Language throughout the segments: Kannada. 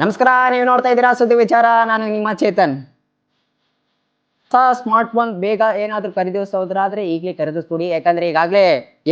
ನಮಸ್ಕಾರ, ನೀವು ನೋಡ್ತಾ ಇದ್ದೀರಾ ಸುದ್ದಿ ವಿಚಾರ. ನಾನು ನಿಮ್ಮ ಚೇತನ್. ಸ್ಮಾರ್ಟ್ ಫೋನ್ ಬೇಗ ಏನಾದರೂ ಖರೀದಿಸೋದ್ರಾದ್ರೆ ಈಗಲೇ ಖರೀದಿಸ್ಕೊಡಿ. ಯಾಕಂದ್ರೆ ಈಗಾಗಲೇ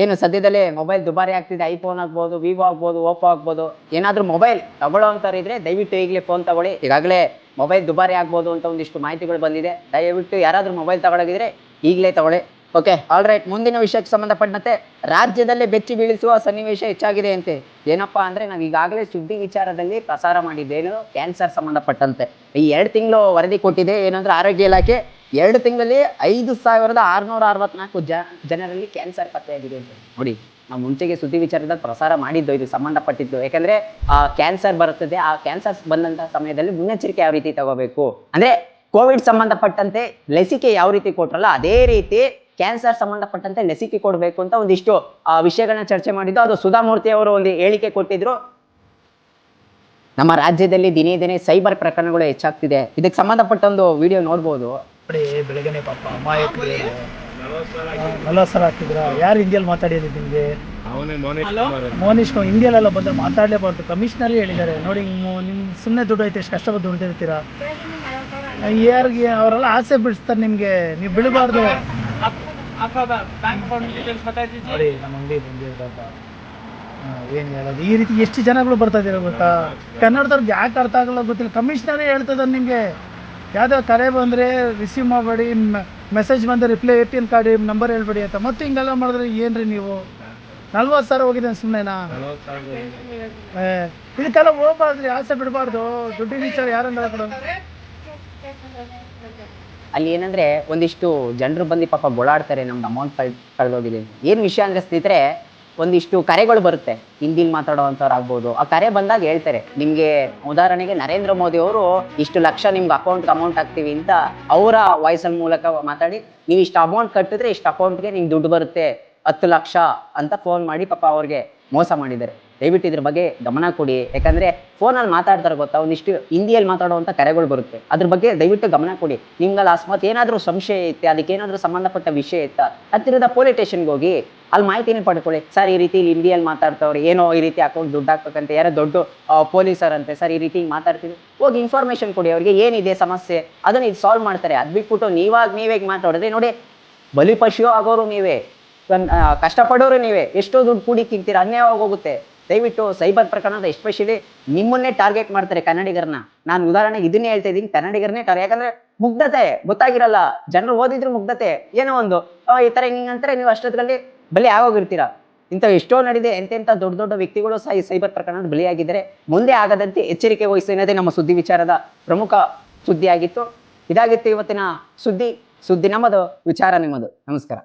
ಏನು ಸದ್ಯದಲ್ಲೇ ಮೊಬೈಲ್ ದುಬಾರಿ ಆಗ್ತಿದೆ. ಐಫೋನ್ ಆಗ್ಬೋದು ವಿವೋ ಆಗ್ಬೋದು ಓಪೋ ಆಗ್ಬೋದು. ಏನಾದರೂ ಮೊಬೈಲ್ ತಗೊಳ್ಳೋಂಥವ್ರು ಇದ್ರೆ ದಯವಿಟ್ಟು ಈಗಲೇ ಫೋನ್ ತಗೊಳ್ಳಿ. ಈಗಾಗಲೇ ಮೊಬೈಲ್ ದುಬಾರಿ ಆಗ್ಬೋದು ಅಂತ ಒಂದಿಷ್ಟು ಮಾಹಿತಿಗಳು ಬಂದಿದೆ. ದಯವಿಟ್ಟು ಯಾರಾದರೂ ಮೊಬೈಲ್ ತಗೊಳ್ಳೋಗಿದ್ರೆ ಈಗಲೇ ತಗೊಳ್ಳಿ. ಓಕೆ ಆಲ್ ರೈಟ್ ಮುಂದಿನ ವಿಷಯಕ್ಕೆ ಸಂಬಂಧಪಟ್ಟಂತೆ ರಾಜ್ಯದಲ್ಲೇ ಬೆಚ್ಚಿ ಬೀಳಿಸುವ ಸನ್ನಿವೇಶ ಹೆಚ್ಚಾಗಿದೆ ಅಂತೆ. ಏನಪ್ಪಾ ಅಂದ್ರೆ ನಾವು ಈಗಾಗಲೇ ಸುದ್ದಿ ವಿಚಾರದಲ್ಲಿ ಪ್ರಸಾರ ಮಾಡಿದ್ದೇನು ಕ್ಯಾನ್ಸರ್ ಸಂಬಂಧಪಟ್ಟಂತೆ. ಈ ಎರಡು ತಿಂಗಳು ವರದಿ ಕೊಟ್ಟಿದೆ ಏನಂದ್ರೆ ಆರೋಗ್ಯ ಇಲಾಖೆ. ಎರಡು ತಿಂಗಳಲ್ಲಿ ಐದು ಸಾವಿರದ ಆರುನೂರ ಅರವತ್ನಾಲ್ಕು ಜ, ಜನರಲ್ಲಿ ಕ್ಯಾನ್ಸರ್ ಪತ್ತೆಯಾಗಿದೆ ಅಂತ. ನೋಡಿ, ನಾವು ಮುಂಚೆಗೆ ಸುದ್ದಿ ವಿಚಾರದಲ್ಲಿ ಪ್ರಸಾರ ಮಾಡಿದ್ದು, ಇದು ಸಂಬಂಧಪಟ್ಟಿದ್ದು. ಯಾಕಂದ್ರೆ, ಆ ಕ್ಯಾನ್ಸರ್ ಬರುತ್ತದೆ. ಆ ಕ್ಯಾನ್ಸರ್ ಬಂದಂತಹ ಸಮಯದಲ್ಲಿ ಮುನ್ನೆಚ್ಚರಿಕೆ ಯಾವ ರೀತಿ ತಗೋಬೇಕು? ಅಂದ್ರೆ ಕೋವಿಡ್ ಸಂಬಂಧಪಟ್ಟಂತೆ ಲಸಿಕೆ ಯಾವ ರೀತಿ ಕೊಟ್ರಲ್ಲ, ಅದೇ ರೀತಿ ಕ್ಯಾನ್ಸರ್ ಸಂಬಂಧಪಟ್ಟಂತೆ ಲಸಿಕೆ ಕೊಡಬೇಕು ಅಂತ ಒಂದಿಷ್ಟು ಆ ವಿಷಯಗಳನ್ನ ಚರ್ಚೆ ಮಾಡಿದ್ದು. ಅದು ಸುಧಾಮೂರ್ತಿ ಅವರು ಒಂದು ಹೇಳಿಕೆ ಕೊಟ್ಟಿದ್ರು. ನಮ್ಮ ರಾಜ್ಯದಲ್ಲಿ ದಿನೇ ದಿನೇ ಸೈಬರ್ ಪ್ರಕರಣಗಳು ಹೆಚ್ಚಾಗ್ತಿದೆ. ಇದಕ್ಕೆ ಸಂಬಂಧಪಟ್ಟ ಒಂದು ವಿಡಿಯೋ ನೋಡ್ಬೋದು. ಬೆಳಗ್ಗೆ ಪಾಪ ಅಮಾಯಕರು ನಲವತ್ತು ಸಲ ಹಾಕ್ತಿದ್ರ ಯಾರು ಹಿಂದಿಯಲ್ಲಿ ಮಾತಾಡಿದ್ದು ನಿಮಗೆ? ಅವನೇ ಮೋನೇಶ್ ಹಿಂದಿಯಲ್ಲೆಲ್ಲ ಬಂದ್ರೆ ಮಾತಾಡಲೇಬಾರ್ದು. ಕಮಿಷನರ್ ಹೇಳಿದ್ದಾರೆ. ನೋಡಿ ನಿಮ್ಮ ಸುಮ್ಮನೆ ದುಡ್ಡು ಐತೆ ಎಷ್ಟು ಕಷ್ಟಪಟ್ಟು ದುಡ್ದಿರ್ತೀರಾ ಯಾರಿಗೆ ಅವರೆಲ್ಲ ಆಸೆ ಬಿಡಿಸ್ತಾರೆ ನಿಮಗೆ. ನೀವು ಬಿಡಬಾರ್ದು ನೋಡಿ ನಮ್ಮ ಅಂಗಡಿ ಬಂದಿರೋದ ಏನು ಹೇಳೋದು? ಈ ರೀತಿ ಎಷ್ಟು ಜನಗಳು ಬರ್ತಾ ಇದ್ದಾರೆ ಗೊತ್ತಾ? ಕನ್ನಡದವ್ರಿಗೆ ಯಾಕೆ ಅರ್ಥ ಆಗಲ್ಲ ಗೊತ್ತಿಲ್ಲ. ಕಮಿಷನರೇ ಹೇಳ್ತದ ನಿಮಗೆ. ಯಾವುದೋ ಕರೆ ಬಂದ್ರೆ ರಿಸೀವ್ ಮಾಡಬೇಡಿ ಮೆಸೇಜ್ ಬಂದ್ರೆ reply A T M card number ಹೇಳ್ಬೇಡಿ ಅಂತ. ಮತ್ತೆ ಹಿಂಗೆಲ್ಲ ಮಾಡಿದ್ರೆ ಏನ್ರಿ ನೀವು? ನಲ್ವತ್ತು ಸಾವಿರ ಹೋಗಿದೆ ಸುಮ್ಮನೆನಾ ಇದಕ್ಕೆಲ್ಲ ಹೋಗ್ಬಾರ್ದ್ರಿ ಆಸೆ ಬಿಡಬಾರ್ದು. ದುಡ್ಡಿನ ವಿಚಾರ ಯಾರನ್ನ ಕೊಡು ಅಲ್ಲಿ ಏನಂದ್ರೆ ಒಂದಿಷ್ಟು ಜನರು ಬಂದು ಪಾಪ ಗೋಳಾಡ್ತಾರೆ, ನಮ್ದು ಅಮೌಂಟ್ ಕಳ್, ಕಳೆದೋಗಿದೆ. ಏನು ವಿಷಯ ಅಂದ್ರೆ ಸ್ನೇಹಿತರೆ, ಒಂದಿಷ್ಟು ಕರೆಗಳು ಬರುತ್ತೆ. ಹಿಂದಿಲ್ ಮಾತಾಡೋವಂಥವ್ರು ಆಗ್ಬೋದು ಆ ಕರೆ ಬಂದಾಗ ಹೇಳ್ತಾರೆ, ನಿಮ್ಗೆ ಉದಾಹರಣೆಗೆ ನರೇಂದ್ರ ಮೋದಿ ಅವರು ಇಷ್ಟು ಲಕ್ಷ ನಿಮ್ಗೆ ಅಕೌಂಟ್ಗೆ ಅಮೌಂಟ್ ಹಾಕ್ತೀವಿ ಅಂತ ಅವರ ವಾಯ್ಸಲ್ ಮೂಲಕ ಮಾತಾಡಿ, ನೀವು ಇಷ್ಟು ಅಮೌಂಟ್ ಕಟ್ಟಿದ್ರೆ ಇಷ್ಟು ಅಕೌಂಟ್ಗೆ ನಿಮ್ಗೆ ದುಡ್ಡು ಬರುತ್ತೆ, ಹತ್ತು ಲಕ್ಷ ಅಂತ ಫೋನ್ ಮಾಡಿ ಪಾಪ ಅವ್ರಿಗೆ ಮೋಸ ಮಾಡಿದ್ದಾರೆ. ದಯವಿಟ್ಟು ಇದ್ರ ಬಗ್ಗೆ ಗಮನ ಕೊಡಿ. ಯಾಕಂದ್ರೆ ಫೋನಲ್ಲಿ ಮಾತಾಡ್ತಾರೆ ಗೊತ್ತಾ? ಒಂದಿಷ್ಟು ಹಿಂದಿಯಲ್ಲಿ ಮಾತಾಡುವಂಥ ಕರೆಗಳು ಬರುತ್ತೆ. ಅದ್ರ ಬಗ್ಗೆ ದಯವಿಟ್ಟು ಗಮನ ಕೊಡಿ. ನಿಮ್ಗಲ್ಲಿ ಅಕಸ್ಮಾತ್ ಏನಾದರೂ ಸಂಶಯ ಇತ್ತೆ, ಅದಕ್ಕೆ ಏನಾದರೂ ಸಂಬಂಧಪಟ್ಟ ವಿಷಯ ಇತ್ತ? ಹತ್ತಿರದ ಪೊಲೀಸ್ ಸ್ಟೇಷನ್ಗೆ ಹೋಗಿ ಅಲ್ಲಿ ಮಾಹಿತಿನೇ ಪಡ್ಕೊಳ್ಳಿ. ಸರ್, ಈ ರೀತಿ ಇಲ್ಲಿ ಹಿಂದಿಯಲ್ಲಿ ಮಾತಾಡ್ತವ್ರೆ, ಏನೋ ಈ ರೀತಿ ಅಕೌಂಟ್ ದುಡ್ಡು ಹಾಕ್ಬೇಕಂತ ಯಾರೋ ದೊಡ್ಡ ಪೊಲೀಸರಂತೆ ಸರ್, ಈ ರೀತಿ ಮಾತಾಡ್ತೀವಿ ಹೋಗಿ ಇನ್ಫಾರ್ಮೇಶನ್ ಕೊಡಿ, ಅವ್ರಿಗೆ ಏನಿದೆ ಸಮಸ್ಯೆ, ಅದನ್ನ ಇದು ಸಾಲ್ವ್ ಮಾಡ್ತಾರೆ. ಅದು ಬಿಟ್ಬಿಟ್ಟು ನೀವಾಗ, ನೀವೇ ಮಾತಾಡಿದ್ರೆ ನೋಡಿ ಬಲಿಪಶು ಆಗೋರು ನೀವೇ. ಕಷ್ಟಪಡೋರು ನೀವೇ. ಎಷ್ಟೋ ದುಡ್ಡು ಕೂಡಿ ತಿಂತೀರಾ, ಅನ್ಯಾಯವಾಗಿ ಹೋಗುತ್ತೆ. ದಯವಿಟ್ಟು ಸೈಬರ್ ಪ್ರಕರಣದ ಎಸ್ಪೆಷಲಿ ನಿಮ್ಮನ್ನೇ ಟಾರ್ಗೆಟ್ ಮಾಡ್ತಾರೆ ಕನ್ನಡಿಗರನ್ನ. ನಾನು ಉದಾಹರಣೆಗೆ ಇದನ್ನೇ ಹೇಳ್ತಾ ಇದ್ದೀನಿ, ಕನ್ನಡಿಗರನ್ನೇ ಟಾರ್ ಯಾಕಂದ್ರೆ ಮುಗ್ಧತೆ ಗೊತ್ತಾಗಿರಲ್ಲ. ಜನರು ಓದಿದ್ರು ಮುಗ್ಧತೆ. ಏನೋ ಒಂದು ಈ ತರ ಹಿಂಗ್ ಅಂತಾರೆ, ನೀವು ಅಷ್ಟೊತ್ತಲ್ಲಿ ಬಲಿ ಆಗೋಗಿರ್ತೀರ? ಇಂಥ ಎಷ್ಟೋ ನಡೆದಿದೆ ಎಂತೆಂಥ ದೊಡ್ಡ ದೊಡ್ಡ ವ್ಯಕ್ತಿಗಳು ಸಹ ಈ ಸೈಬರ್ ಪ್ರಕರಣದ ಬಲಿಯಾಗಿದ್ದಾರೆ. ಮುಂದೆ ಆಗದಂತೆ ಎಚ್ಚರಿಕೆ ವಹಿಸಿ ನಮ್ಮ ಸುದ್ದಿ ವಿಚಾರದ ಪ್ರಮುಖ ಸುದ್ದಿಯಾಗಿತ್ತು. ಇದಾಗಿತ್ತು ಇವತ್ತಿನ ಸುದ್ದಿ ಸುದ್ದಿ ನಮ್ಮದು, ವಿಚಾರ ನಿಮ್ಮದು. ನಮಸ್ಕಾರ.